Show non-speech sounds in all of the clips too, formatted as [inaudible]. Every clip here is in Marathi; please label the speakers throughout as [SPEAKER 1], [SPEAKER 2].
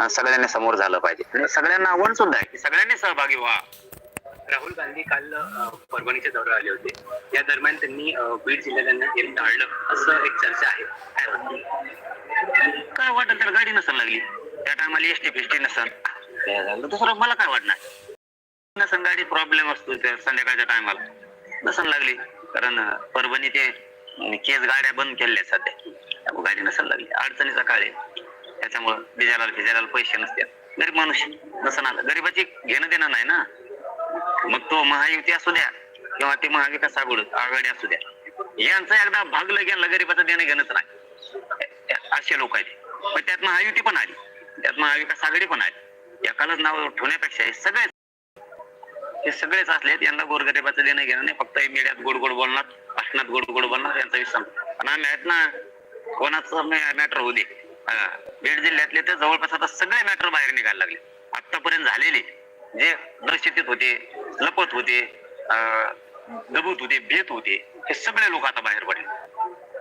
[SPEAKER 1] सगळ्यांनी समोर झालं पाहिजे. आणि सगळ्यांना आव्हान सुद्धा आहे की सगळ्यांनी सहभागी व्हा.
[SPEAKER 2] राहुल गांधी काल परभणीच्या दौऱ्यावर आले होते. या दरम्यान त्यांनी बीड जिल्ह्याला हे टाळलं असं एक चर्चा आहे. काय वाटतं?
[SPEAKER 1] तर गाडी नसेल लागली. त्या टायमाला एसटी फिस्टी नसन काय झालं? दुसरं मला काय वाटणार? नसन गाडी प्रॉब्लेम असतो त्या संध्याकाळच्या टायमाला नसन लागली. कारण परभणी ते केस गाड्या बंद केल्या आहेत सध्या. गाडी नसन लागली. अडचणीचा काळ आहे. त्याच्यामुळं बिजाला भिजायला पैसे नसतात गरीब माणूस नसन आलं गरीबाची घेणं देणं नाही ना. मग तो महायुती असू द्या किंवा ते महाविकास आघाडी आघाडी असू द्या. यांचा एकदा भागलं गेलं गरीबाचं देणं घेणंच नाही. असे लोक आहेत. पण त्यात महायुती पण आली. त्यात महाविकास आघाडी पण आली. एकालाच नाव ठेवण्यापेक्षा हे सगळेच हे सगळेच असलेत यांना गोरगरिबाचं देणं घेणं नाही. फक्त मीडियात गोड गोड बोलणार भाषणात गोड गोड बोलणार यांचा विषय पण आम्ही आहेत ना कोणाचं मॅटर होऊ दे. हा. बीड जिल्ह्यातले तर जवळपास आता सगळे मॅटर बाहेर निघायला लागले. आतापर्यंत झालेले जे दृश्यतीत होते लपत होते दबूत होते भेत होते हे सगळे लोक आता बाहेर पडले.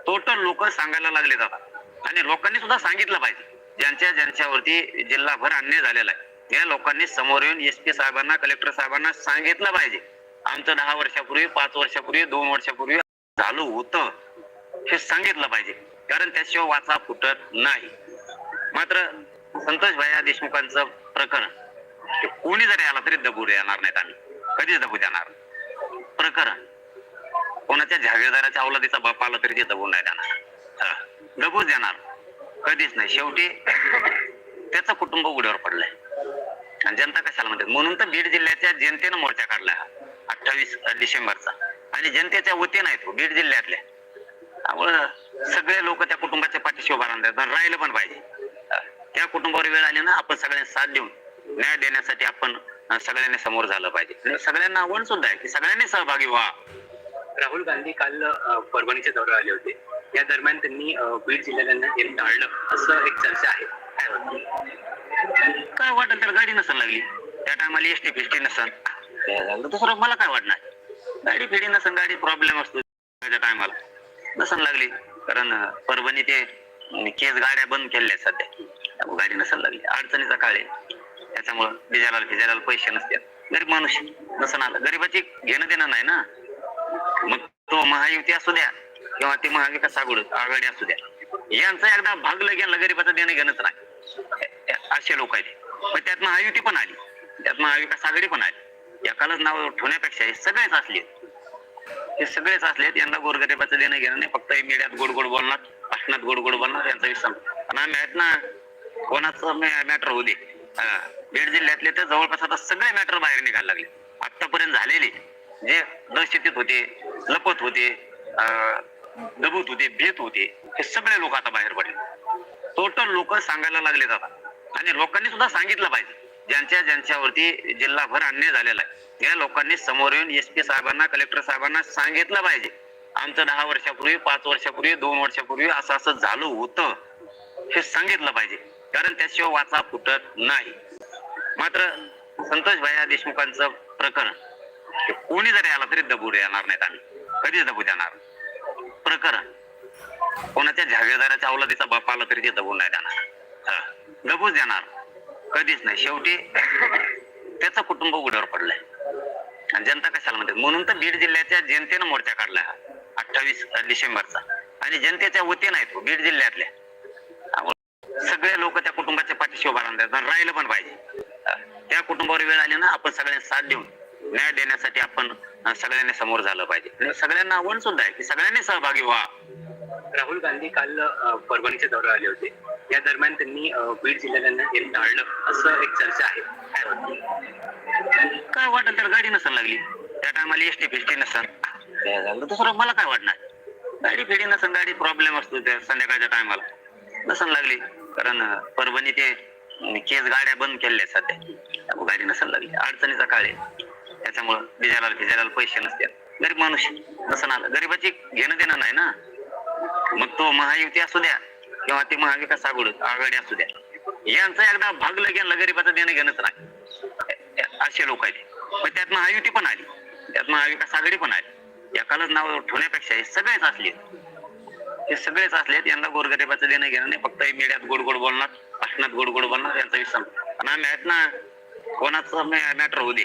[SPEAKER 1] टोटल लोक सांगायला लागले जातात आणि लोकांनी सुद्धा सांगितलं पाहिजे. ज्यांच्या ज्यांच्यावरती जिल्हाभर अन्याय झालेला आहे या लोकांनी समोर येऊन एस पी साहेबांना कलेक्टर साहेबांना सांगितलं पाहिजे. आमचं दहा वर्षापूर्वी पाच वर्षापूर्वी दोन वर्षापूर्वी झालं होतं. हे सांगितलं पाहिजे. कारण त्याशिवाय वाचा फुटत नाही. मात्र संतोष भैया देशमुखांचं प्रकरण कोणी जरी आला तरी दबू देणार नाहीत आम्ही. कधीच दबू देणार प्रकरण कोणाच्या जागीरदाराच्या अवलादीचा बाप आला तरी ते दबू नाही देणार. दबूच देणार. कधीच नाही. शेवटी त्याचं कुटुंब उघड्यावर पडलंय. आणि जनता कशाला म्हणते? म्हणून तर बीड जिल्ह्याच्या जनतेनं मोर्चा काढला अठ्ठावीस डिसेंबरचा. आणि जनतेच्या वतीनं आहेत तो बीड जिल्ह्यातल्या. सगळे लोक त्या कुटुंबाच्या पाठीशी उभा आणि राहिलं पण पाहिजे. त्या कुटुंबावर वेळ आली ना आपण सगळ्यांनी साथ देऊन न्याय देण्यासाठी आपण सगळ्यांनी समोर झालं पाहिजे. सगळ्यांना आव्हान सुद्धा आहे की सगळ्यांनी सहभागी व्हा.
[SPEAKER 2] राहुल गांधी काल परभणीच्या दौऱ्यावर आले होते. या दरम्यान त्यांनी बीड जिल्ह्याला हे टाळलं असं एक चर्चा आहे. काय वाटतं?
[SPEAKER 1] काय वाटेल तर गाडी नसेल लागली. त्या टायमाला एसटी फिस्टी झालं दुसरं मला काय वाटणार? गाडी फिडी नसन गाडी प्रॉब्लेम असतो त्या टायमाला. नसन लागली. कारण परभणी ते केस गाड्या बंद केल्या आहेत सध्या. गाडी नसन लागली. अडचणीचा काळ आहे. त्याच्यामुळं बिजाला फिजायला पैसे नसतात. गरीब माणूस नसन आला गरीबाची घेणं देणं नाही ना. मग तो महायुती असू द्या किंवा ते महाविकास आघाडी आघाडी असू द्या. यांचा एकदा भागलं गेलं गरीबाचं देणं घेणंच नाही. असे लोक आहेत. पण त्यात महायुती पण आली. त्यात महाविकास आघाडी पण आली. एकालाच नाव ठेवण्यापेक्षा सगळेच असले. हे सगळेच असलेत यांना गोरगरिबाचं देणं घेणं नाही फक्त मीडियात गोड गोड बोलणार भाषणात गोड गोड बोलणार यांचा विषय पण आम्ही आहेत ना कोणाचं मॅटर होऊ दे. बीड जिल्ह्यातले तर जवळपास आता सगळे मॅटर बाहेर निघायला लागले. आतापर्यंत झालेले जे दहशतीत होते लपत होते अं, दबूत होते भेत होते हे सगळे लोक आता बाहेर पडले. टोटल लोक सांगायला लागलेत आता. आणि लोकांनी सुद्धा सांगितलं पाहिजे. ज्यांच्या ज्यांच्यावरती जिल्हाभर अन्याय झालेला आहे. या लोकांनी समोर येऊन एस पी साहेबांना कलेक्टर साहेबांना सांगितलं पाहिजे. आमचं दहा वर्षापूर्वी पाच वर्षापूर्वी दोन वर्षापूर्वी असं असं झालं होतं हे सांगितलं पाहिजे. कारण त्याशिवाय वाचा फुटत नाही. मात्र संतोष भाया देशमुखांचं प्रकरण कोणी जरी आला तरी दबू देणार नाहीत आम्ही. कधीच दबू देणार प्रकरण कोणाच्या झागेदाराच्या अवलादीचा बाप आला तरी ते दबून नाही देणार. दबूच देणार. कधीच नाही. शेवटी त्याचं कुटुंब उघड्यावर पडलंय. आणि जनता कशाला म्हणतात म्हणून तर बीड जिल्ह्याच्या जनतेनं मोर्चा काढला अठ्ठावीस डिसेंबरचा. आणि जनतेच्या वतीनं आहेत बीड जिल्ह्यातल्या. सगळे लोक त्या कुटुंबाच्या पाठीशी उभा राहतात राहिलं पण पाहिजे. त्या कुटुंबावर वेळ आली ना आपण सगळ्यांनी साथ देऊन न्याय देण्यासाठी आपण सगळ्यांनी समोर झालं पाहिजे. आणि सगळ्यांना आव्हान सुद्धा आहे की सगळ्यांनी सहभागी व्हा.
[SPEAKER 2] राहुल गांधी काल परभणीच्या दौऱ्यावर आले होते. या दरम्यान त्यांनी बीड जिल्ह्याला हे टाळलं असं एक चर्चा आहे. काय वाटतं?
[SPEAKER 1] काय वाटेल तर गाडी नसन लागली. त्या टायमाला एसटी फिस्टी नसन. काय झालं दुसरं मला काय वाटणार? गाडी फिडी नसन गाडी प्रॉब्लेम असतो त्या संध्याकाळच्या टायमाला नसन लागली. कारण परभणी ते केस गाड्या बंद केल्या आहेत सध्या. त्यामुळे गाडी नसन लागली. अडचणीचा काळ आहे. त्याच्यामुळं बिजाला फिजायला पैसे नसतात. गरीब माणूस नसन आलं. गरीबाची घेणं देणं नाही ना. मग तो महायुती असू द्या. किंवा ते महाविकास आघाडी आघाडी असू द्या. यांचं एकदा भागलं घ्यायला गरीबाचं देणं घेणंच नाही. असे लोक आहेत. पण त्यात महायुती पण आली. त्यात महाविकास आघाडी पण आली. एकालाच नाव ठेवण्यापेक्षा हे सगळेच असले हे सगळेच असले यांना गोरगरिबाचं देणं घेणं नाही. फक्त मीडियात गोड गोड बोलणार भाषणात गोड गोड बोलणार यांचा विसर आणि आम्ही आहेत ना कोणाचं मॅटर होऊ दे.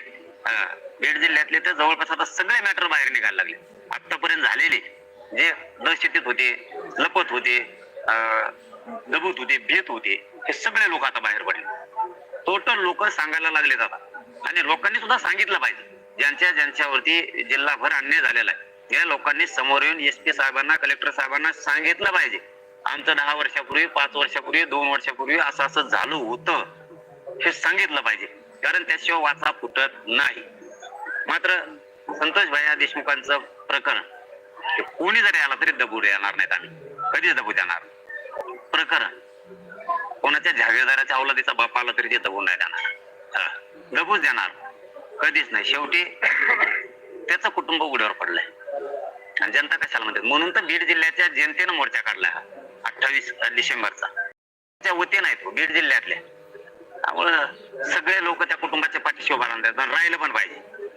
[SPEAKER 1] बीड जिल्ह्यातले तर जवळपास आता सगळे मॅटर बाहेर निघायला लागले. आतापर्यंत झालेले. जे दहशतीत होते लपत होते. दबूत होते भीत होते. हे सगळे लोक आता बाहेर पडले. टोटल लोक सांगायला लागले आता. आणि लोकांनी सुद्धा सांगितलं पाहिजे. ज्यांच्या ज्यांच्यावरती जिल्हाभर अन्याय झालेला आहे या लोकांनी समोर येऊन एस पी साहेबांना कलेक्टर साहेबांना सांगितलं पाहिजे. आमचं दहा वर्षापूर्वी पाच वर्षापूर्वी दोन वर्षापूर्वी असं असं झालं होतं. हे सांगितलं पाहिजे. कारण त्याशिवाय वाचा फुटत नाही. मात्र संतोष भैया देशमुखांचं प्रकरण कोणी जरी आला तरी दबू येणार नाहीत आम्ही. कधीच दबू देणार प्रकरण कोणाच्या जागीरदाराच्या अवलादीचा बाप आला तरी ते दबून नाही देणार दबूच देणार. कधीच नाही. शेवटी त्याचं कुटुंब उघड्यावर पडलंय. आणि जनता कशाला म्हणते? म्हणून तर बीड जिल्ह्याच्या जनतेनं मोर्चा काढलाय अठ्ठावीस डिसेंबरचा. त्या वतीनं आहे तो बीड जिल्ह्यातल्या त्यामुळं सगळे लोक त्या कुटुंबाच्या पाठीशी उभा राहतात राहिलं पण पाहिजे.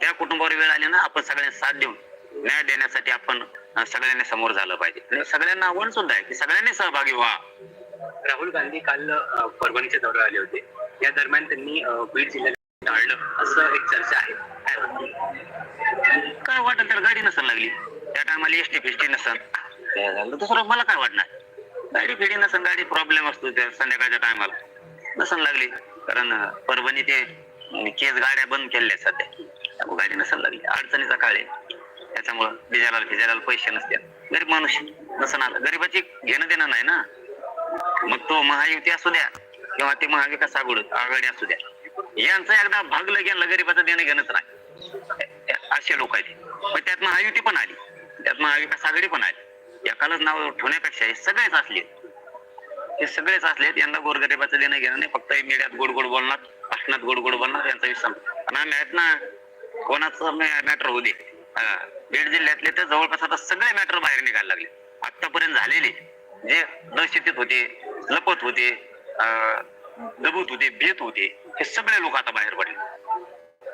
[SPEAKER 1] त्या कुटुंबावर वेळ आली ना आपण सगळ्यांना साथ देऊन न्याय देण्यासाठी आपण सगळ्यांनी समोर झालं पाहिजे. आणि सगळ्यांना आव्हान सुद्धा आहे की सगळ्यांनी सहभागी व्हा.
[SPEAKER 2] राहुल गांधी काल परभणीच्या दौऱ्यावर आले होते. या दरम्यान त्यांनी बीड जिल्ह्यात टाळलं. असं एक चर्चा आहे. काय वाटत?
[SPEAKER 1] तर गाडी नसेल लागली. त्या टायमाला एसटी फिस्टी नसेल काय झालं? दुसरं मला काय वाटणार? गाडी फिडी नसेल गाडी प्रॉब्लेम असतो त्या संध्याकाळच्या टायमाला. नसेल लागली. कारण परभणी ते केस गाड्या बंद केल्या सध्या. गाडी नसेल लागली. अडचणीचा काळ आहे. त्याच्यामुळं बिजाला भिजायला पैसे नसते गरीब माणूस नसन आलं गरीबाची घेणं देणं नाही ना. मग तो महायुती असू द्या किंवा ते महाविकास आघाडी आघाडी असू द्या. यांचं एकदा भागलं गेलं गरीबाचं देणं घेणंच नाही. असे लोक आहेत. पण त्यात महायुती पण आली. त्यात महाविकास आघाडी पण आली. एकालाच नाव ठेवण्यापेक्षा हे सगळेच असले हे सगळेच असले यांना गोरगरिबाचं देणं घेणं नाही. फक्त मीडियात गोड गोड बोलणार भाषणात गोड गोड बोलणार यांचा विसर आणि आम्ही आहेत ना कोणाचं मॅटर होऊ दे. बीड जिल्ह्यातले तर जवळपास आता सगळे मॅटर बाहेर निघायला लागले. आतापर्यंत झालेले जे दहशतीत होते लपत होते दबूत होते भीत होते हे सगळे लोक आता बाहेर पडले.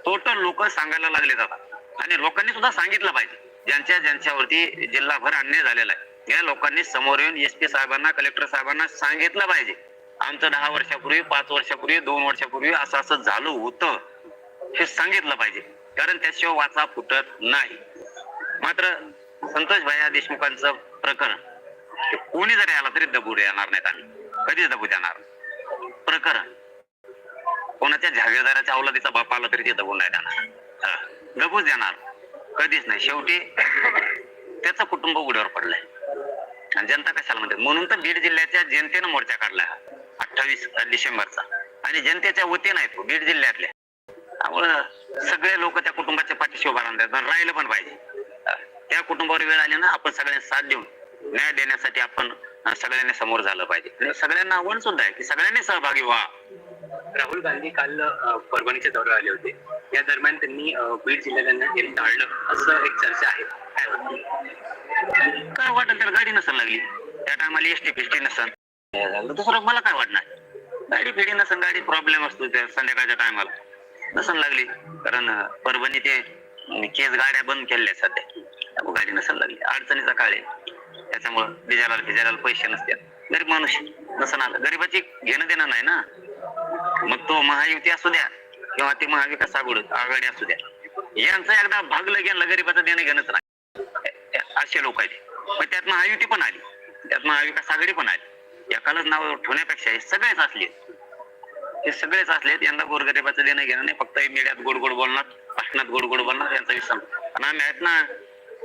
[SPEAKER 1] टोटल लोक सांगायला लागले आता. आणि लोकांनी सुद्धा सांगितलं पाहिजे. ज्यांच्या ज्यांच्यावरती जिल्हाभर अन्याय झालेला आहे या लोकांनी समोर येऊन एस पी साहेबांना कलेक्टर साहेबांना सांगितलं पाहिजे. आमचं दहा वर्षापूर्वी पाच वर्षापूर्वी दोन वर्षापूर्वी असं असं झालं होतं. हे सांगितलं पाहिजे. कारण त्याशिवाय वाचा फुटत नाही. मात्र संतोष भैया देशमुखांचं प्रकरण कोणी जरी आला तरी दबू येणार नाहीत आम्ही. कधीच दबू देणार प्रकरण कोणाच्या जागीरदाराच्या अवलादीचा बाप आला तरी ते दबू नाही देणार. दबूच देणार. कधीच नाही. शेवटी त्याचं कुटुंब उघड्यावर पडलंय. आणि जनता कशाला म्हणते? म्हणून तर बीड जिल्ह्याच्या जनतेनं मोर्चा काढला. अठ्ठावीस डिसेंबरचा. आणि जनतेच्या वतीनं आहेत बीड जिल्ह्यातल्या. सगळे लोक त्या कुटुंबाच्या पाठीशी उभा आणि राहिलं पण पाहिजे. त्या कुटुंबावर वेळ आली ना आपण सगळ्यांना साथ देऊन न्याय देण्यासाठी आपण सगळ्यांनी समोर झालं पाहिजे. सगळ्यांना आव्हान सुद्धा आहे की सगळ्यांनी सहभागी व्हा.
[SPEAKER 2] राहुल गांधी काल परभणीच्या दौऱ्यावर आले होते. या दरम्यान त्यांनी बीड जिल्ह्यात येणं टाळलं असं एक चर्चा आहे. काय वाटतं?
[SPEAKER 1] तर गाडी नसन लागली. त्या टायमाला एसटी फिस्टी झालं? दुसरं मला काय वाटणार? गाडी फिडी नसन गाडी प्रॉब्लेम असतो त्या संध्याकाळच्या टायमाला. नसन लागली. कारण परभणी ते केस गाड्या बंद केल्या सध्या. त्यामुळे गाडी नसन लागली. अडचणीचा काळ आहे. त्याच्यामुळं बिजाला फिजायला पैसे नसतात. गरीब माणूस नसन आलं. गरीबाची घेणं देणं नाही ना. मग तो महायुती असू द्या किंवा ते महाविकास आघाडी आघाडी असू द्या. यांचं एकदा भागलं गेलं गरीबाचं देणं घेणंच नाही. असे लोक आहेत. मग त्यात महायुती पण आली. त्यात महाविकास आघाडी पण आली. एकालाच नाव ठेवण्यापेक्षा हे सगळेच असले. हे सगळेच असले यांना गोरगरिबाचं देणं घेणं नाही फक्त मीडियात गोड गोड बोलणार भाषणात गोड गोड बोलणार यांचा विसर आणि आम्ही आहेत ना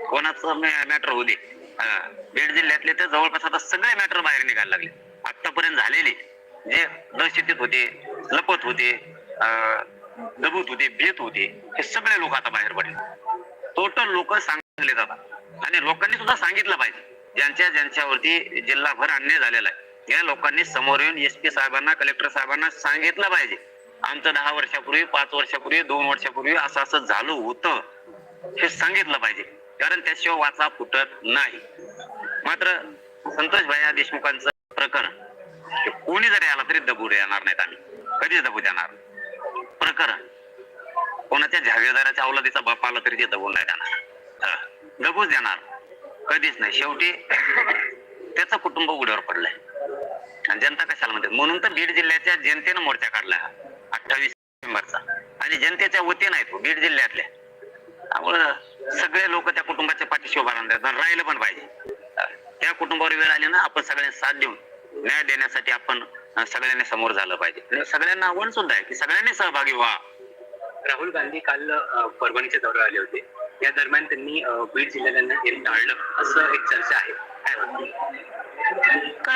[SPEAKER 1] कोणाचं मॅटर होऊ दे. बीड जिल्ह्यातले तर जवळपास आता सगळे मॅटर बाहेर निघायला लागले. आतापर्यंत झालेले जे दहशतीत होते लपत होते अं, दबूत होते भीत होते हे सगळे लोक आता बाहेर पडले. टोटल लोक सांगले जातात आणि लोकांनी सुद्धा सांगितलं पाहिजे. ज्यांच्या ज्यांच्यावरती जिल्हाभर अन्याय झालेला आहे. या लोकांनी समोर येऊन एस पी साहेबांना कलेक्टर साहेबांना सांगितलं पाहिजे. आमचं दहा वर्षापूर्वी पाच वर्षापूर्वी दोन वर्षापूर्वी असं असं झालं होतं. हे सांगितलं पाहिजे. कारण त्याशिवाय वाचा फुटत नाही. मात्र संतोष भैया देशमुखांचं प्रकरण कोणी जरी आला तरी दबू येणार नाहीत आम्ही. कधीच दबू देणार प्रकरण कोणाच्या जागीरदाराच्या अवलादीचा बाप आला तरी ते दबून नाही देणार दबूच देणार कधीच नाही. शेवटी [coughs] त्याचं कुटुंब उघड्यावर पडलंय. जनता कशाला म्हणते? म्हणून तर बीड जिल्ह्याच्या जनतेनं मोर्चा काढला अठ्ठावीस डिसेंबरचा आणि जनतेच्या वतीनं आहे तो बीड जिल्ह्यातल्या. त्यामुळं सगळे लोक त्या कुटुंबाच्या पाठीशी उभा राहणार राहिलं पण पाहिजे. त्या कुटुंबावर वेळ आली ना आपण सगळ्यांना साथ देऊन न्याय देण्यासाठी आपण सगळ्यांनी समोर झालं पाहिजे. आणि सगळ्यांना आव्हान सुद्धा आहे की सगळ्यांनी सहभागी व्हा.
[SPEAKER 2] राहुल गांधी काल परभणीच्या दौऱ्यावर आले होते. या दरम्यान त्यांनी बीड जिल्ह्याला टाळलं. असं एक चर्चा आहे.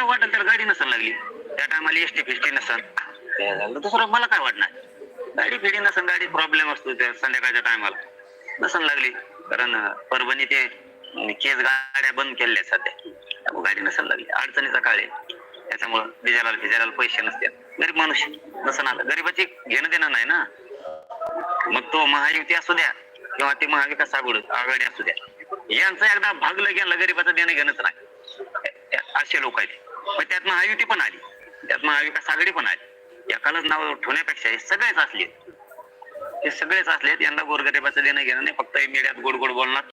[SPEAKER 2] काय
[SPEAKER 1] वाटेल तर गाडी नसेल लागली? त्या टायमाला एसटी फिस्टी झालं? दुसरं मला काय वाटणार? गाडी फिडी नसन गाडी प्रॉब्लेम असतो त्या संध्याकाळच्या टायमाला नसन लागली. कारण परभणी ते केस गाड्या बंद केल्या आहेत सध्या. गाडी नसन लागली. अडचणीचा काळ आहे. त्याच्यामुळं डिझेलाला फिजायला पैसे नसते गरीब माणूस नसन आलं. गरीबाची घेणं देणं नाही ना. मग तो महायुती असू द्या किंवा ते महाविकास आघाडी असू द्या. यांचं एकदा भागलं गेलं गरीबाचं देणं घेणंच नाही. असे लोक आहेत. पण त्यात महायुती पण आली. त्यात महाविकास आघाडी पण आली. एकालाच नाव ठेवण्यापेक्षा हे सगळेच असले हे सगळेच असलेत यांना गोरगरिबाचं देणं घेणं नाही. फक्त मीडियात गोड गोड बोलणार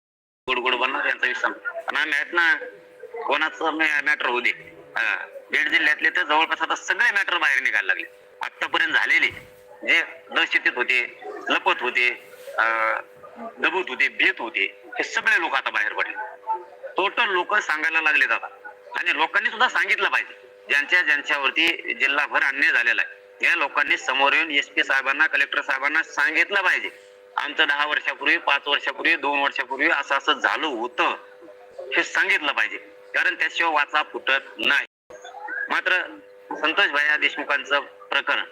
[SPEAKER 1] गोड गोड बोलणार यांचा विषय पण आम्ही आहेत ना कोणाचं मॅटर होऊ दे. बीड जिल्ह्यातले तर जवळपास आता सगळे मॅटर बाहेर निघायला लागले. आतापर्यंत झालेले. जे दहशतीत होते लपत होते अं, दबूत होते भीत होते हे सगळे लोक आता बाहेर पडले. टोटल लोक सांगायला लागले आता. आणि लोकांनी सुद्धा सांगितलं पाहिजे. ज्यांच्या ज्यांच्यावरती जिल्हाभर अन्याय झालेला आहे या लोकांनी समोर येऊन एस पी साहेबांना कलेक्टर साहेबांना सांगितलं पाहिजे. आमचं दहा वर्षापूर्वी पाच वर्षापूर्वी दोन वर्षापूर्वी असं असं झालं होतं. हे सांगितलं पाहिजे. कारण त्याशिवाय वाचा फुटत नाही. मात्र संतोष भैया देशमुखांचं प्रकरण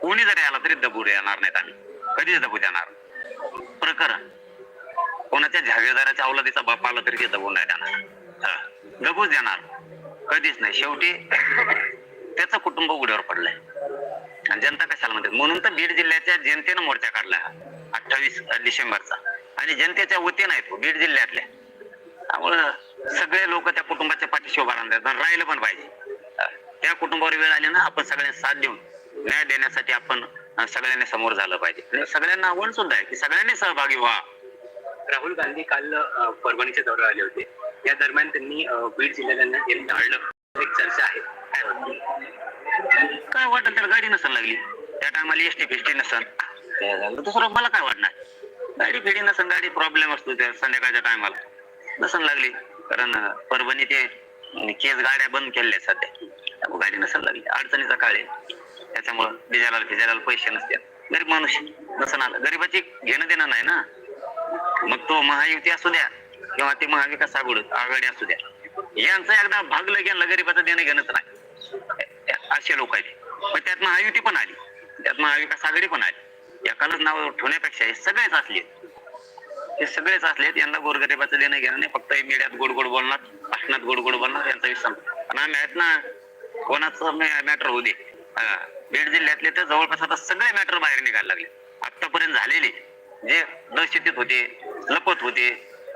[SPEAKER 1] कोणी जरी आला तरी दबू देणार नाहीत आम्ही. कधीच दबू देणार प्रकरण कोणाच्या झावेदाराच्या अवलादीचा बाप आला तरी ते दबून नाही देणार हा, देणार. कधीच नाही. शेवटी त्याचं कुटुंब उघड्यावर पडलंय. आणि जनता कशाला म्हणते? म्हणून तर बीड जिल्ह्याच्या जनतेनं मोर्चा काढला अठ्ठावीस डिसेंबरचा. आणि जनतेच्या वतीनं आहे तो बीड जिल्ह्यातल्या. त्यामुळं सगळे लोक त्या कुटुंबाच्या पाठीशी उभा राहणार राहिलं पण पाहिजे. त्या कुटुंबावर वेळ आली ना आपण सगळ्यांनी साथ देऊन न्याय देण्यासाठी आपण सगळ्यांनी समोर झालं पाहिजे. आणि सगळ्यांना आव्हान सुद्धा आहे की सगळ्यांनी सहभागी व्हा.
[SPEAKER 2] राहुल गांधी काल परभणीच्या दौऱ्यावर आले होते. या दरम्यान त्यांनी बीड जिल्ह्याला येणं टाळलं एक चर्चा आहे. काय वाटलं
[SPEAKER 1] काय वाटेल तर गाडी नसेल लागली. त्या टायमाला एसटी फिस्टी नसन. काय झालं दुसरं मला काय वाटणार? गाडी फिडी नसन गाडी प्रॉब्लेम असतो त्या संध्याकाळच्या टायमाला नसन लागली. कारण परभणी ते केस गाड्या बंद केल्या सध्या. त्यामुळे गाडी नसेल लागली. अडचणीचा काळ आहे. त्याच्यामुळं डिझेलाला फिजायला पैसे नसते गरीब माणूस नसणार आलं. गरीबाची घेणं देणं नाही ना. मग तो महायुती असू द्या. किंवा ते महाविकास आघाडी आघाडी असू द्या. यांचं एकदा भागलं गेलं गरीबाचं देणं घेणंच नाही. असे लोक आहेत. पण त्यात महायुती पण आली. त्यात महाविकास आघाडी पण आली. एकालाच नाव ठेवण्यापेक्षा हे सगळेच असले हे सगळेच असलेत यांना गोरगरिबाचं देणं घेणं नाही. फक्त मीडियात गोड गोड बोलणार भाषणात गोड गोड बोलणार यांचा विषय आणि पण आम्ही आहेत ना कोणाचं मॅटर होऊ दे. बीड जिल्ह्यातले तर जवळपास आता सगळे मॅटर बाहेर निघायला लागले. आतापर्यंत झालेले. जे दहशतीत होते लपत होते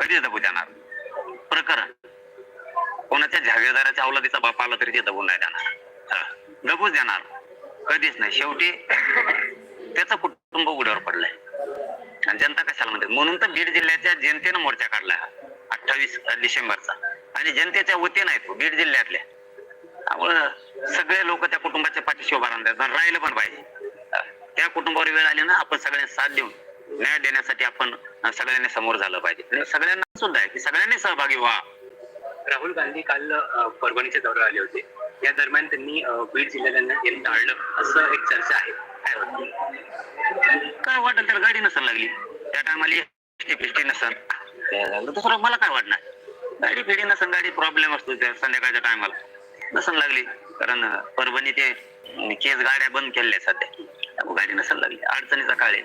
[SPEAKER 1] कधीच दबू देणार प्रकरण. कोणाच्या जागीरदाराच्या अवलादीचा बाप आला तरी ते दबू नाही देणार दबूच देणार कधीच नाही. शेवटी त्याचं कुटुंब उघड्यावर पडलंय. आणि जनता कशाला म्हणते? म्हणून तर बीड जिल्ह्याच्या जनतेनं मोर्चा काढला अठ्ठावीस डिसेंबरचा. आणि जनतेच्या वतीनं आहे तो बीड जिल्ह्यातल्या. त्यामुळं सगळे लोक त्या कुटुंबाच्या पाठीशी उभा राहणार. राहिलं पण पाहिजे. त्या कुटुंबावर वेळ आली ना आपण सगळ्यांनी साथ देऊन न्याय देण्यासाठी आपण सगळ्यांनी समोर झालं पाहिजे. सगळ्यांना सुद्धा आहे की सगळ्यांनी सहभागी व्हा.
[SPEAKER 2] राहुल गांधी काल परभणीच्या दौऱ्यावर आले होते. या दरम्यान त्यांनी बीड जिल्ह्याला टाळलं. असं एक चर्चा आहे. काय
[SPEAKER 1] वाटेल तर गाडी नसेल लागली. त्या टायमाला झालं? दुसरं मला काय वाटणार? गाडी फिडी नसन गाडी प्रॉब्लेम असतो त्या संध्याकाळच्या टायमाला नसन लागली. कारण परभणी ते केस गाड्या बंद केल्या सध्या. गाडी नसेल लागली. अडचणीचा काळ आहे.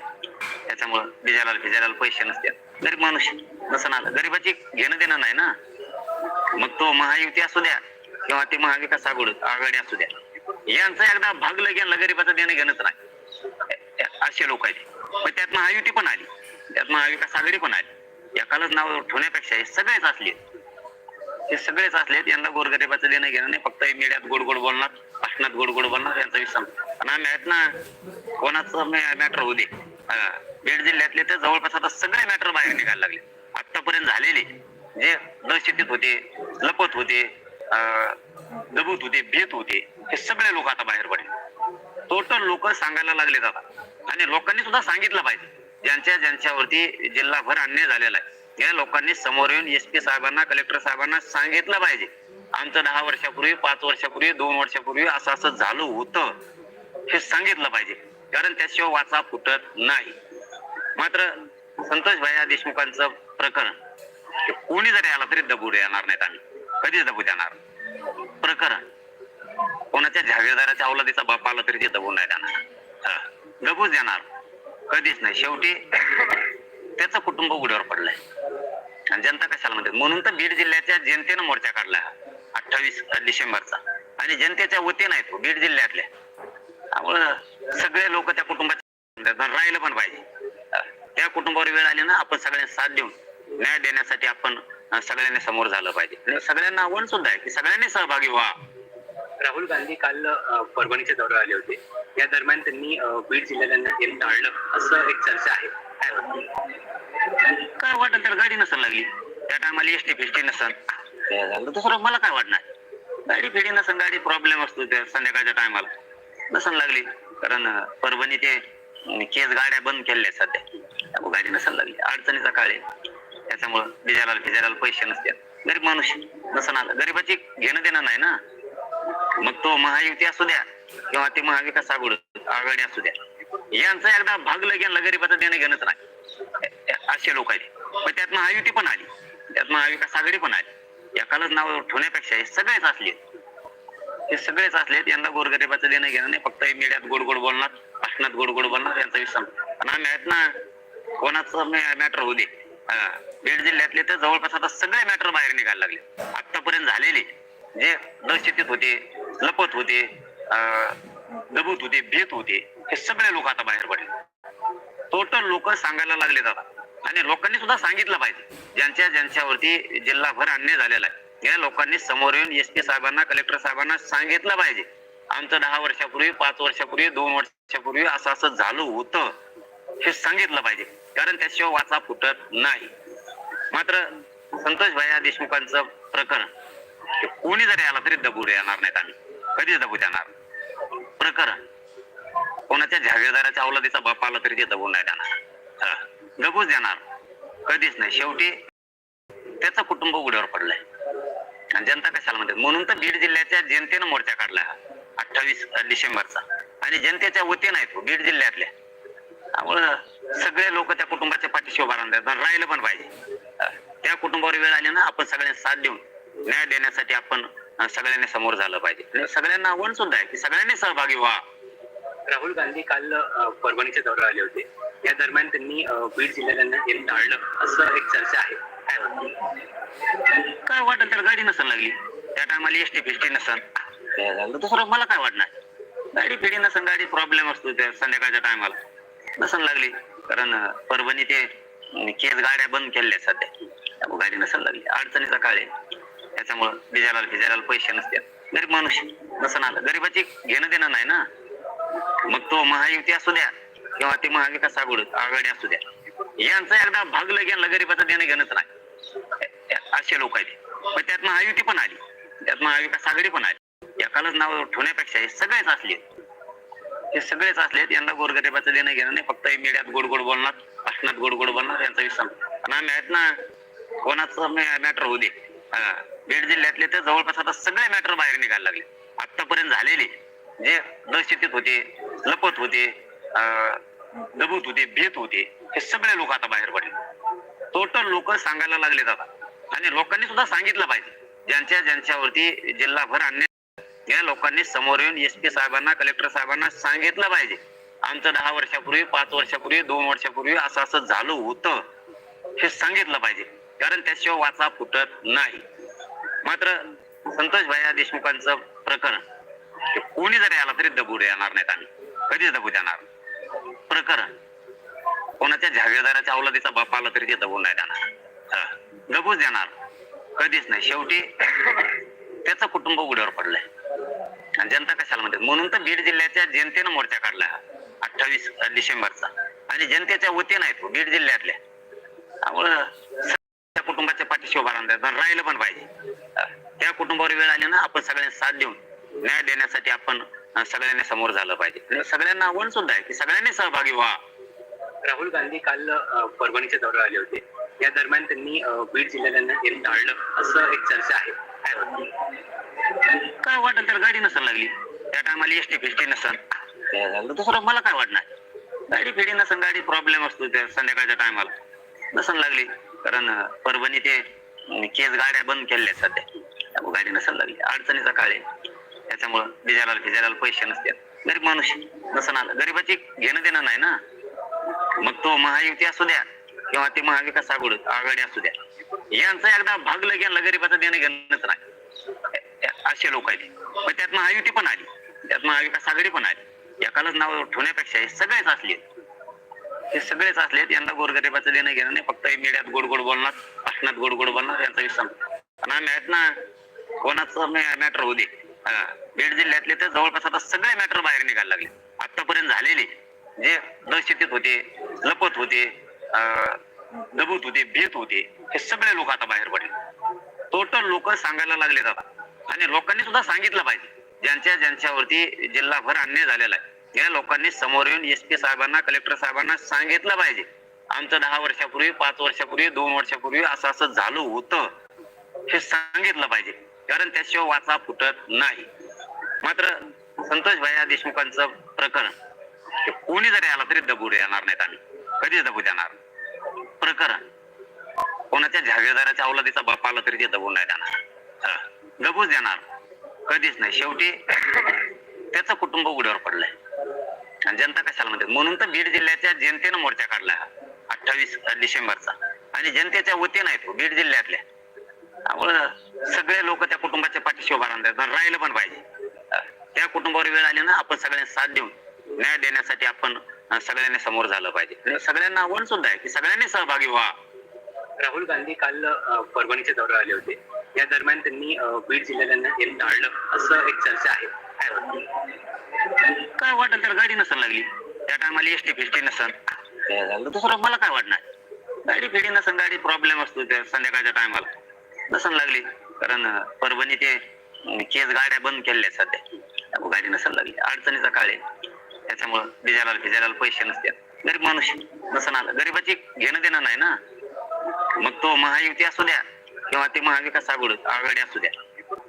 [SPEAKER 1] त्याच्यामुळं डिझेलाला फिजायला पैसे नसते गरीब माणूस नसं आलं गरीबाची घेणं देणं नाही ना. मग तो महायुती असू द्या किंवा ते महाविकास आघाडी आघाडी असू द्या. यांचं एकदा भागलं गेलं गरीबाचं देणं घेणंच नाही. असे लोक आहेत. पण त्यात महायुती पण आली. त्यात महाविकास आघाडी पण आली. एकालाच नाव ठेवण्यापेक्षा हे सगळेच असले. हे सगळेच असलेत यांना गोरगरिबाचं देणं घेणं नाही फक्त मीडियात गोड गोड बोलणार भाषणात गोड गोड बोलणार यांचा विषय पण आम्ही आहेत ना कोणाचं मॅटर होऊ दे. बीड जिल्ह्यातले तर जवळपास आता सगळे मॅटर बाहेर निघायला लागले. आतापर्यंत झालेले जे दहशतीत होते लपत होते अं, दबूत होते भीत होते हे सगळे लोक आता बाहेर पडले. टोटल लोक सांगायला लागलेत आता. आणि लोकांनी सुद्धा सांगितलं पाहिजे. ज्यांच्या ज्यांच्यावरती जिल्हाभर अन्याय झालेला आहे. या लोकांनी समोर येऊन एस पी साहेबांना कलेक्टर साहेबांना सांगितलं पाहिजे. आमचं दहा वर्षापूर्वी पाच वर्षापूर्वी दोन वर्षापूर्वी असं असं झालं होतं. हे सांगितलं पाहिजे. कारण त्याशिवाय वाचा फुटत नाही. मात्र संतोष भैया देशमुखांचं प्रकरण कोणी जरी आला तरी दबू येणार नाहीत आम्ही. कधीच दबू देणार प्रकरण कोणाच्या जागीरदाराच्या अवलादीचा बाप आला तरी ते दबू नाही देणार हा. दबूच देणार. कधीच नाही. शेवटी त्याचं कुटुंब उघड्यावर पडलंय. आणि जनता कशाला म्हणते? म्हणून तर बीड जिल्ह्याच्या जनतेनं मोर्चा काढला अठ्ठावीस डिसेंबरचा. आणि जनतेच्या वतीनं आहे तो बीड जिल्ह्यातल्या. त्यामुळं सगळे लोक त्या कुटुंबाच्या राहिलं पण पाहिजे. त्या कुटुंबावर वेळ आली ना आपण सगळ्यांना साथ देऊन न्याय देण्यासाठी आपण सगळ्यांनी समोर झालं पाहिजे. आणि सगळ्यांना आव्हान सुद्धा आहे की सगळ्यांनी सहभागी व्हा.
[SPEAKER 2] राहुल गांधी काल परभणीच्या दौऱ्यावर आले होते. या दरम्यान त्यांनी बीड जिल्ह्याला टाळलं असं एक चर्चा आहे. काय वाटत
[SPEAKER 1] तर गाडी नसेल लागली. त्या टायमाला एसटी फिस्टी काय झालं? दुसरं मला काय वाटणार? गाडी फिडी नसन गाडी प्रॉब्लेम असतो त्या संध्याकाळच्या टायमाला नसन लागली. कारण परभणी ते केस गाड्या बंद केल्या आहेत सध्या गाडी नसन लागली. अडचणीचा काळ आहे. त्याच्यामुळं बिजाराला फिजाराला पैसे नसतात. गरीब माणूस नसन आलं. गरीबाची घेणं देणं नाही ना. मग तो महायुती असू द्या किंवा ते महाविकास आघाडी आघाडी असू द्या. यांचं एकदा भागलं गेलं गरीबाचं देणं घेणंच नाही. असे लोक आहेत. पण त्यात महायुती पण आली. त्यात महाविकास आघाडी पण आली. एकालाच नाव ठेवण्यापेक्षा हे सगळेच असले हे सगळेच असलेत यांना गोरगरिबाचं देणं घेणं नाही. फक्त मीडियात गोड गोड बोलणार भाषणात गोड गोड बोलणार यांचा विषय आम्ही आहेत ना कोणाचं मॅटर होऊ दे. बीड जिल्ह्यातले तर जवळपास आता सगळे मॅटर बाहेर निघायला लागले. आतापर्यंत झालेले जे दहशतीत होते लपत होते अं, दबूत होते भीत होते हे सगळे लोक आता बाहेर पडले. टोटल लोक सांगायला लागले दादा. आणि लोकांनी सुद्धा सांगितलं पाहिजे. ज्यांच्या ज्यांच्यावरती जिल्हाभर अन्याय झालेला आहे या लोकांनी समोर येऊन एस पी साहेबांना कलेक्टर साहेबांना सांगितलं पाहिजे. आमचं दहा वर्षापूर्वी पाच वर्षापूर्वी दोन वर्षापूर्वी असं असं झालं होतं. हे सांगितलं पाहिजे. कारण त्याशिवाय वाचा फुटत नाही. मात्र संतोष भैया देशमुखांचं प्रकरण कोणी जरी आला तरी दबू येणार नाहीत आम्ही. कधीच दबू देणार प्रकरण कोणाच्या जागीरदाराच्या अवलादीचा बाप आला तरी ते दबून नाही देणार हा. दबूच देणार. कधीच नाही. शेवटी त्याचं कुटुंब उघड्यावर पडलंय. आणि जनता कशाला म्हणते? म्हणून तर बीड जिल्ह्याच्या जनतेनं मोर्चा काढला अठ्ठावीस डिसेंबरचा. आणि जनतेच्या वतीनं आहे तो बीड जिल्ह्यातल्या. त्यामुळं सगळे लोक त्या कुटुंबाच्या पाठीशी उभा राहतात राहिलं पण पाहिजे. त्या कुटुंबावर वेळ आली ना आपण सगळ्यांना साथ देऊन न्याय देण्यासाठी आपण सगळ्यांनी समोर झालं पाहिजे. म्हणजे सगळ्यांना आव्हान सुद्धा आहे की सगळ्यांनी सहभागी व्हा.
[SPEAKER 2] राहुल गांधी काल परभणीच्या दौऱ्यावर आले होते. या दरम्यान त्यांनी बीड जिल्ह्याला येणं टाळलं. असं एक चर्चा आहे. काय वाटतं?
[SPEAKER 1] काय वाटत? तर गाडी नसन लागली. त्या टायमाला एसटी फिस्टी नसन काय झालं? दुसरं मला काय वाटणार? गाडी फिडी नसन गाडी प्रॉब्लेम असतो त्या संध्याकाळच्या टायमाला नसन लागली. कारण परभणी ते केस गाड्या बंद केल्या आहेत सध्या. त्यामुळे गाडी नसन लागली. अडचणीचा काळ आहे. त्याच्यामुळं बिजाराला फिजाराला पैसे नसतात. गरीब माणूस नसन आलं. गरीबाची घेणं देणं नाही ना. मग तो महायुती असू द्या किंवा ते महाविकास आघाडी आघाडी असू द्या. यांचं एकदा भागलं गेलं गरीबाचं देणं घेणंच नाही. असे लोक आहेत. पण त्यात महायुती पण आली. त्यात महाविकास आघाडी पण आली. एकालाच नाव ठेवण्यापेक्षा हे सगळेच असले हे सगळेच असलेत यांना गोरगरिबाचं देणं घेणं नाही. फक्त मीडियात गोड गोड बोलणार भाषणात गोड गोड बोलणार यांचा विसर पण आम्ही आहेत ना कोणाचं मॅटर होऊ दे. बीड जिल्ह्यातले तर जवळपास आता सगळे मॅटर बाहेर निघायला लागले. आतापर्यंत झालेले. जे नशेतीत होते लपत होते अं, दबूत होते भीत होते हे सगळे लोक आता बाहेर पडले. टोटल लोक सांगायला लागले आता. आणि लोकांनी सुद्धा सांगितलं पाहिजे. ज्यांच्या ज्यांच्यावरती जिल्हाभर अन्य या लोकांनी समोर येऊन एस पी साहेबांना कलेक्टर साहेबांना सांगितलं पाहिजे. आमचं दहा वर्षापूर्वी पाच वर्षापूर्वी दोन वर्षापूर्वी असं असं झालं होतं. हे सांगितलं पाहिजे. कारण त्याशिवाय वाचा फुटत नाही. मात्र संतोष भैया देशमुखांचं प्रकरण कोणी जरी आला तरी दबू देणार नाहीत आम्ही. कधीच दबू देणार प्रकरण. कोणाच्या झावेदाराच्या अवलादीचा बाप आला तरी ते दबून नाही देणार. दबूच देणार. कधीच नाही. शेवटी त्याचं कुटुंब उघड्यावर पडलंय. आणि जनता कशाला म्हणते? म्हणून तर बीड जिल्ह्याच्या जनतेनं मोर्चा काढला अठ्ठावीस डिसेंबरचा. आणि जनतेच्या वतीनं आहे तो बीड जिल्ह्यातल्या. त्यामुळं त्या कुटुंबाच्या पाठीशी उभा राहणार राहिलं पण पाहिजे. त्या कुटुंबावर वेळ आली ना आपण सगळ्यांना साथ देऊन न्याय देण्यासाठी आपण सगळ्यांनी समोर झालं पाहिजे. आणि सगळ्यांना आव्हान सुद्धा आहे की सगळ्यांनी सहभागी व्हा.
[SPEAKER 2] राहुल गांधी काल परभणीच्या दौऱ्यावर आले होते. या दरम्यान त्यांनी बीड जिल्ह्याला येणं टाळलं असं एक चर्चा आहे. काय
[SPEAKER 1] वाटेल तर गाडी नसेल लागली. त्या टायमाला एसटी फिस्टी नसन दुसरं मला काय वाटणार? गाडी फिडी नसेल गाडी प्रॉब्लेम असतो त्या संध्याकाळच्या टायमाला नसन लागली. कारण परभणी ते केस गाड्या बंद केल्या सध्या. गाडी नसन लागली. अडचणीचा काळ आहे. त्याच्यामुळं डिझेलाला फिजायला पैसे नसते गरीब माणूस नसन आलं गरीबाची घेणं देणं नाही ना. मग तो महायुती असू द्या किंवा ते महाविकास आघाडी आघाडी असू द्या. यांचं एकदा भागलं गेलं गरीबाचं देणं घेणंच नाही. असे लोक आहेत. पण त्यात महायुती पण आली. त्यात महाविकास आघाडी पण आली. एकालाच नाव ठेवण्यापेक्षा हे सगळेच असले हे सगळेच असले यांना गोरगरिबाचं देणं घेणं नाही. फक्त मीडियात गोड गोड बोलणार भाषणात गोड गोड बोलणार यांचा विषय पण आम्ही आहेत ना कोणाचं मॅटर होऊ दे. बीड जिल्ह्यातले तर जवळपास आता सगळे मॅटर बाहेर निघायला लागले. आतापर्यंत झालेले जे दहशतीत होते लपत होते अं, दबूत होते भीत होते हे सगळे लोक आता बाहेर पडले. टोटल लोक सांगायला लागलेत आता. आणि लोकांनी सुद्धा सांगितलं पाहिजे. ज्यांच्या ज्यांच्यावरती जिल्हाभर अन्याय झालेला आहे या लोकांनी समोर येऊन एस पी साहेबांना कलेक्टर साहेबांना सांगितलं पाहिजे. आमचं दहा वर्षापूर्वी पाच वर्षापूर्वी दोन वर्षापूर्वी असं असं झालं होतं. हे सांगितलं पाहिजे. कारण त्याशिवाय वाचा फुटत नाही. मात्र संतोष भैया देशमुखांचं प्रकरण कोणी जरी आला तरी दबू येणार नाहीत आम्ही. कधीच दबू देणार प्रकरण कोणाच्या जागीरदाराच्या अवलादीचा बाप आला तरी ते दबून नाही देणार. दबूच देणार. कधीच नाही. शेवटी त्याचं कुटुंब उघड्यावर पडलंय. आणि जनता कशाला म्हणते? म्हणून तर बीड जिल्ह्याच्या जनतेनं मोर्चा काढला अठ्ठावीस डिसेंबरचा. आणि जनतेच्या वतीनं आहे तो बीड जिल्ह्यातल्या. त्यामुळं सगळे लोक त्या कुटुंबाच्या पाठीशी उभा राहणार राहिलं पण पाहिजे. त्या कुटुंबावर वेळ आली ना आपण सगळ्यांना साथ देऊन न्याय देण्यासाठी आपण सगळ्यांनी समोर झालं पाहिजे. सगळ्यांना आव्हान सुद्धा आहे की सगळ्यांनी सहभागी व्हा.
[SPEAKER 2] राहुल गांधी काल परभणीच्या दौऱ्यावर आले होते. या दरम्यान त्यांनी बीड जिल्ह्याला टाळलं. असं एक चर्चा आहे. काय
[SPEAKER 1] वाटेल तर गाडी नसेल लागली. त्या टायमाला एसटी फिस्टी नसन. काय झालं? दुसरं मला काय वाटणार? गाडी फिडी नसन गाडी प्रॉब्लेम असतो त्या संध्याकाळच्या टायमाला. नसन लागली. कारण परभणी ते केस गाड्या बंद केल्या सध्या. गाडी नसायला लागली. अडचणीचा काळ आहे. त्याच्यामुळं डिझेलाला फिजायला पैसे नसते गरीब माणूस नसं आलं. गरीबाची घेणं देणं नाही ना. मग तो महायुती असू द्या किंवा ते महाविकास आघाडी आघाडी असू द्या.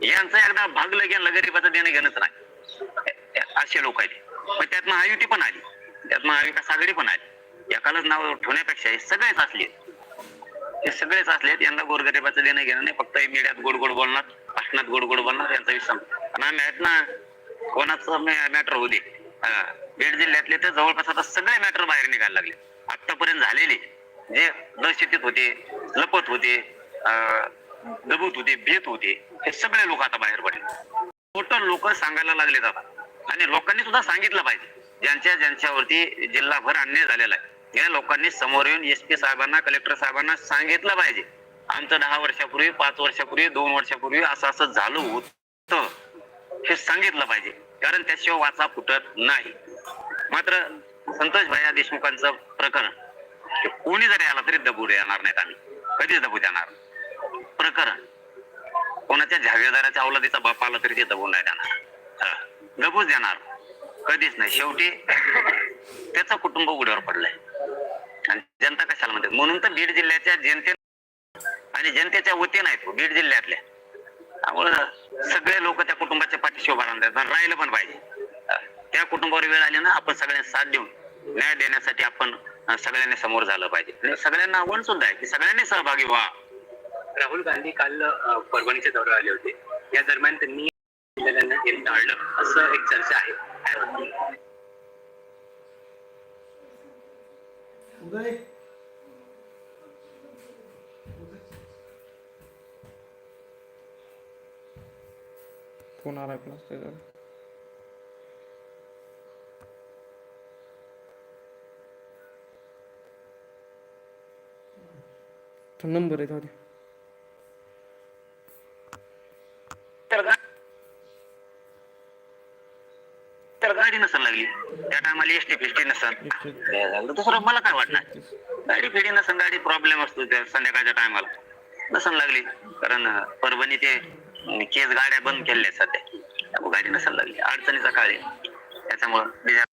[SPEAKER 1] यांचं एकदा भागलं गेलं गरीबाचं देणं घेणंच नाही. असे लोक आहेत. पण त्यात महायुती पण आली. त्यात महाविकास आघाडी पण आली. एकालाच नाव ठेवण्यापेक्षा सगळेच असले. हे सगळेच असले यांना गोरगरिबाचं देणं घेणं नाही फक्त मीडियात गोड गोड बोलणार भाषणात गोड गोड बोलणार यांचा विषय आणि आम्ही आहेत ना कोणाचं मॅटर होऊ दे. बीड जिल्ह्यातले तर जवळपास आता सगळे मॅटर बाहेर निघायला लागले. आतापर्यंत झालेले जे दहशतीत होते लपत होते अं, दबूत होते भीत होते हे सगळे लोक आता बाहेर पडले. टोटल लोक सांगायला लागलेत आता. आणि लोकांनी सुद्धा सांगितलं पाहिजे. ज्यांच्या ज्यांच्यावरती जिल्हाभर अन्याय झालेला आहे. या लोकांनी समोर येऊन एस पी साहेबांना कलेक्टर साहेबांना सांगितलं पाहिजे. आमचं दहा वर्षापूर्वी पाच वर्षापूर्वी दोन वर्षापूर्वी असं असं झालं होतं. हे सांगितलं पाहिजे. कारण त्याशिवाय वाचा फुटत नाही. मात्र संतोष भैया देशमुखांचं प्रकरण हे कोणी जरी आला तरी दबू देणार नाहीत आम्ही. कधीच दबू देणार? प्रकरण. कोणाच्या झागेदाराच्या अवलादीचा बाप आला तरी ते दबू नाही देणार. दबूच देणार. कधीच नाही. शेवटी त्याचं कुटुंब उघड्यावर पडलंय. आणि जनता कशाला म्हणते? म्हणून तर बीड जिल्ह्याच्या जनते आणि जनतेच्या वतीनं आहेत हो, बीड जिल्ह्यातल्या त्यामुळं सगळे लोक त्या कुटुंबाच्या पाठीशी उभा राहणार राहिलं पण पाहिजे. त्या कुटुंबावर वेळ आली ना आपण सगळ्यांना साथ देऊन न्याय देण्यासाठी आपण सगळ्यांनी समोर झालं पाहिजे. आणि सगळ्यांना आव्हान सुद्धा आहे की सगळ्यांनी सहभागी व्हा.
[SPEAKER 2] राहुल गांधी काल परभणीच्या दौऱ्यावर आले होते. या दरम्यान त्यांनी असं एक चर्चा आहे.
[SPEAKER 3] उदय
[SPEAKER 4] फोन आला कुणाच त्याच्यावर तो नंबर आहे
[SPEAKER 1] तो टायमाला एसटी फिस्टी नसेल. दुसरं मला काय वाटणार? गाडी फिडी नसेल गाडी प्रॉब्लेम असतो त्या संध्याकाळच्या टायमाला नसेल लागली. कारण परभणी ते केस गाड्या बंद केल्या आहेत सध्या. गाडी नसेल लागली. अडचणीचा काळ आहे. त्याच्यामुळं